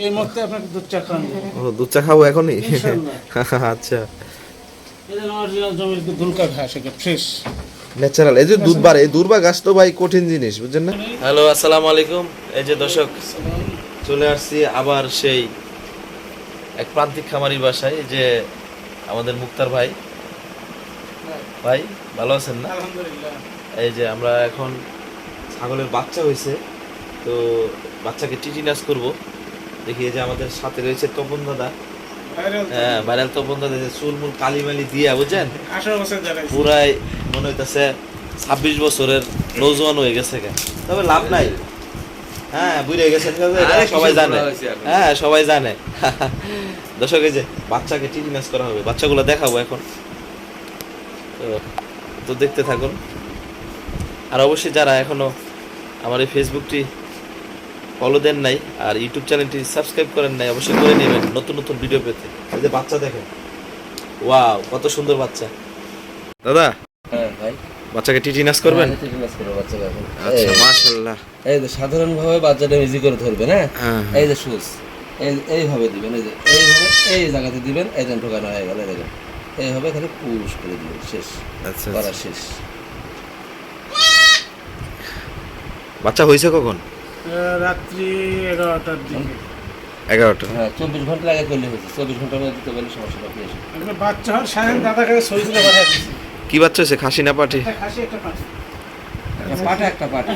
এই মুহূর্তে আপনাকে দুধ চা খাওয়ানো ও দুধ চা খাব এখনই? আচ্ছা। এটা অরিজিনাল জমির দুলকা ঘাস এটা ফ্রেশ ন্যাচারাল এই যে দুধ বার এই দুর্বা গাছ তো ভাই কঠিন জিনিস বুঝছেন না? হ্যালো আসসালামু আলাইকুম। এই যে দর্শক চলে আসছি আবার সেই এক প্রান্তিক খামারি বাসায় যে আমাদের মুক্তার ভাই। ভাই ভালো আছেন না? এই যে আমরা এখন ছাগলের বাচ্চা হয়েছে তো বাচ্চাকে টিটিনাস করব। দেখি যে আমাদের সাথে রয়েছে তপন দাদা। ভাইরাল হ্যাঁ ভাইরাল তপন দাদা যে চুলমুল কালিমালি দিয়া বুঝছেন? পুরাই মনে হইতেছে ছাব্বিশ বছরের নৌজওয়ান হয়ে গেছে কে তবে লাভ নাই। হ্যাঁ বুঝে গেছেন সবাই জানে? হ্যাঁ সবাই জানে। দর্শক এই যে বাচ্চাকে টিটিনাস করা হবে বাচ্চাগুলো দেখাবো এখন। তো তো দেখতে থাকুন। আর অবশ্যই যারা এখনও আমার এই ফেসবুকটি ফলো দেন নাই আর ইউটিউব চ্যানেলটি সাবস্ক্রাইব করেন নাই অবশ্যই করে নেবেন নতুন নতুন ভিডিও পেতে। এই যে বাচ্চা দেখেন। ওয়াও কত সুন্দর বাচ্চা। দাদা হ্যাঁ ভাই। বাচ্চাকে টিটিনাস করবেন? হ্যাঁ, টিটেনাস করব বাচ্চাকে এখন। আচ্ছা মাশাআল্লাহ। এই যে সাধারণ ভাবে বাচ্চাটা ইজি করে ধরবেন হ্যাঁ? হ্যাঁ এই যে সুচ এই এইভাবে দিবেন এই যে এইভাবে এই জায়গাতে দিবেন এই যে ঢোকানো হয়ে গেল এই দেখেন। এইভাবে খালি পুশ করে দিবেন শেষ। আচ্ছা করা আচ্ছা। শেষ। বাচ্চা হয়েছে কখন? রাত্রি এগারোটার দিকে। এগারোটা। হ্যাঁ চব্বিশ ঘণ্টা আগে করলে হয়েছে। চব্বিশ ঘণ্টার মধ্যে সমস্যা বাচ্চা হওয়ার সাড়ে দাদা সই তুলে পাঠিয়ে দিচ্ছি কি বাচ্চা হয়েছে? খাসি না পাঠি খাসি একটা পাঠি পাটা একটা পাটা।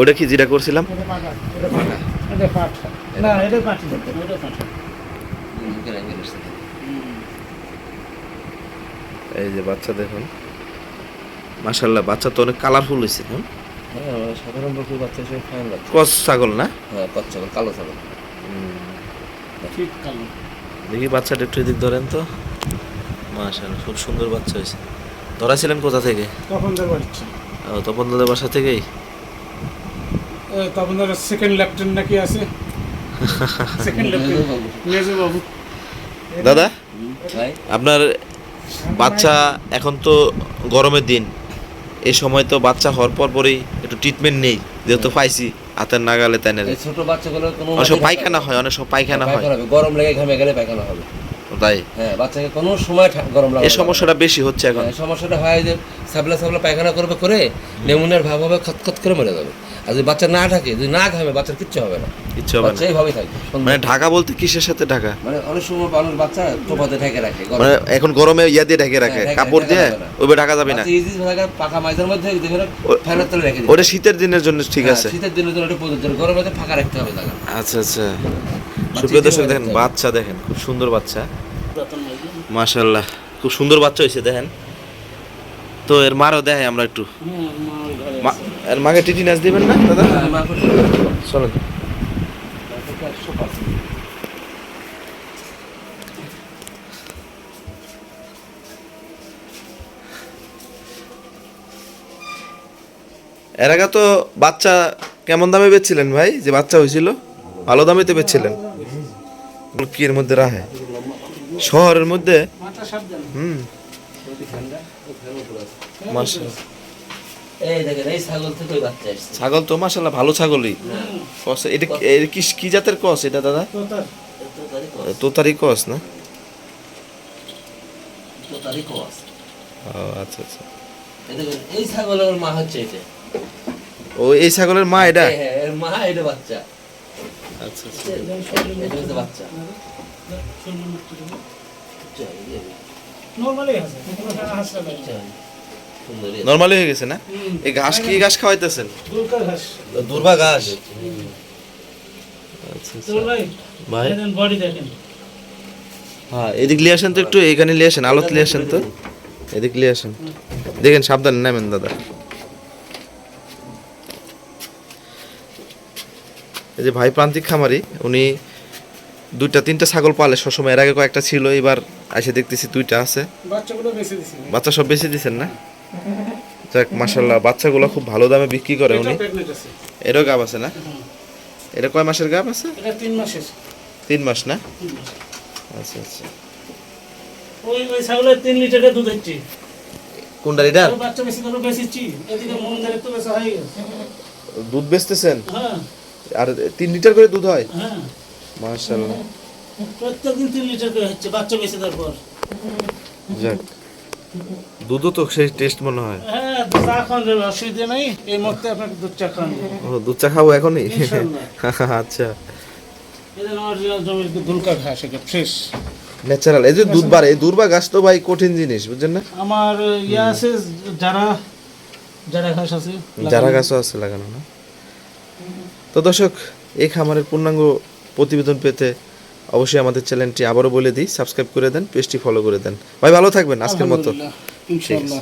ওটা কি যেটা করছিলাম? এই যে বাচ্চা দেখুন। মাশাল্লাহ বাচ্চা তো অনেক কালারফুল হয়েছে হুম? হ্যাঁ সাধারণ বকুর বাচ্চা হিসেবে ফাইন বাচ্চা ছাগল না? হ্যাঁ কচ্ছ ছাগল কালো ছাগল। ঠিক কালো। দেখি বাচ্চাটা একটু এদিক ধরেন তো। মাশাল্লাহ খুব সুন্দর বাচ্চা হয়েছে। ধরা ছিলেন কোথা থেকে? তখন তো বাড়ছে ও তপন দাদের বাসা থেকেই? তখন ধরো সেকেন্ড লেফটেন্ট নাকি আছে? সেকেন্ড লেফটেন্ট মেজু বাবু। দাদা? আপনার বাচ্চা এখন তো গরমের দিন। এই সময় তো বাচ্চা হওয়ার পর পরেই একটু ট্রিটমেন্ট নেই যেহেতু পাইছি হাতের নাগালে তাই না? ছোট বাচ্চাগুলো কোনো অনেক সব পায়খানা হয় অনেক সব পায়খানা হয়। গরম লেগে ঘামে গেলে পায়খানা হবে। তাই? হ্যাঁ বাচ্চাকে কোনো সময় গরম লাগবে এই সমস্যাটা বেশি হচ্ছে এখন। হ্যাঁ, সমস্যাটা হয় যে সাবলা সাবলা পায়খানা করবে করে নেমুনিয়ার ভাব হবে খতখত করে মরে যাবে। আর যদি বাচ্চা না থাকে যদি না ঘামে বাচ্চার কিচ্ছু হবে না। ইচ্ছে হবে না। এইভাবেই থাকবে মানে ঢাকা বলতে কিসের সাথে ঢাকা? মানে অনেক সময় মানুষ বাচ্চা টোপাতে ঢেকে রাখে মানে এখন গরমে ইয়া দিয়ে ঢেকে রাখে হ্যাঁ, কাপড় দিয়ে। ওইভাবে ঢাকা যাবে না। পাকা মাইজের মধ্যে ফ্যানের তলে রেখে ওটা শীতের দিনের জন্য ঠিক আছে। শীতের দিনের জন্য প্রযোজ্য। গরমে ফাঁকা রাখতে হবে জায়গা আচ্ছা আচ্ছা। সুপ্রিয় দর্শক দেখেন বাচ্চা দেখেন খুব সুন্দর বাচ্চা। মাশাল্লাহ খুব সুন্দর বাচ্চা হয়েছে দেখেন। তো এর মারও দেখাই আমরা একটু। আছে। এর মাকে টিটিনাস দিবেন না দাদা? হ্যাঁ। চলেন। এর আগে তো বাচ্চা কেমন দামে বেচছিলেন ভাই? যে বাচ্চা হয়েছিল ভালো দামে তো বেচছিলেন। কি এর মধ্যে রাহে? শহরের মধ্যে? হুম। ছাগল তো মাশাল্লাহ ভালো ছাগলই। কস এটা কি- কি জাতের কস এটা দাদা? তোতারি কস না? আচ্ছা আচ্ছা। এই ছাগলের মা হচ্ছে এটা। ও এই ছাগলের মা এটা? হ্যাঁ, হ্যাঁ, মা এটা বাচ্চা। আচ্ছা আচ্ছা। বাচ্চা। নর্মালি আচ্ছা, হয়ে গেছে না? এই ঘাস কি ঘাস খাওয়াইতেছেন? দুর্বা ঘাস। আচ্ছা ভাই? ভাই? দেখেন বডি দেখেন। হ্যাঁ এদিক লিয়ে আসেন তো একটু এখানে লিয়ে আসেন আলোতে লিয়ে আসেন তো। এদিক লিয়ে আসেন। দেখেন সাবধানে নামেন দাদা। এই যে ভাই প্রান্তিক খামারি উনি দুইটা তিনটা ছাগল পালে সবসময়। এর আগে কয়েকটা ছিল এবার এসে দেখতেছি দুইটা আছে। বাচ্চা সব বেশি দিচ্ছেন না? যাক মাসাল্লাহ বাচ্চাগুলো খুব ভালো দামে বিক্রি করে উনি। এরও গাব আছে না? এটা কয় মাসের গাব আছে? তিন মাসের। তিন মাস না? আচ্ছা আচ্ছা। ওই ওই ছাগলের তিন লিটারের দুধ হচ্ছে। কোনটার এটা বাচ্চা বেশি করে বেশিছি এদিকে মন্দিরের তো বেশি হয়ে দুধ বেচতেছেন? হ্যাঁ। আর তিন লিটার করে দুধ হয়? হ্যাঁ। মাশাআল্লাহ। প্রত্যেকদিন তিন লিটার করে হচ্ছে বাচ্চা বেঁচে দেওয়ার পর। যাক দুধও তো সেই টেস্ট মনে হয়। হ্যাঁ চা অসুবিধা নেই এই মুহূর্তে আপনাকে দুধ চা ও দুধ চা খাব এখনই? আচ্ছা। ফ্রেশ ন্যাচারাল এই যে দুধ এই দুর্বা গাছ তো ভাই কঠিন জিনিস বুঝছেন না? আমার ইয়ে আছে যারা যারা ঘাস আছে যারা গাছও আছে লাগানো না? তো দর্শক, এই খামারের পূর্ণাঙ্গ প্রতিবেদন পেতে অবশ্যই আমাদের চ্যানেলটি আবারও বলে দিই, সাবস্ক্রাইব করে দেন, পেজটি ফলো করে দেন। ভাই, ভালো থাকবেন, আজকের মতো। ঠিক ইনশাআল্লাহ।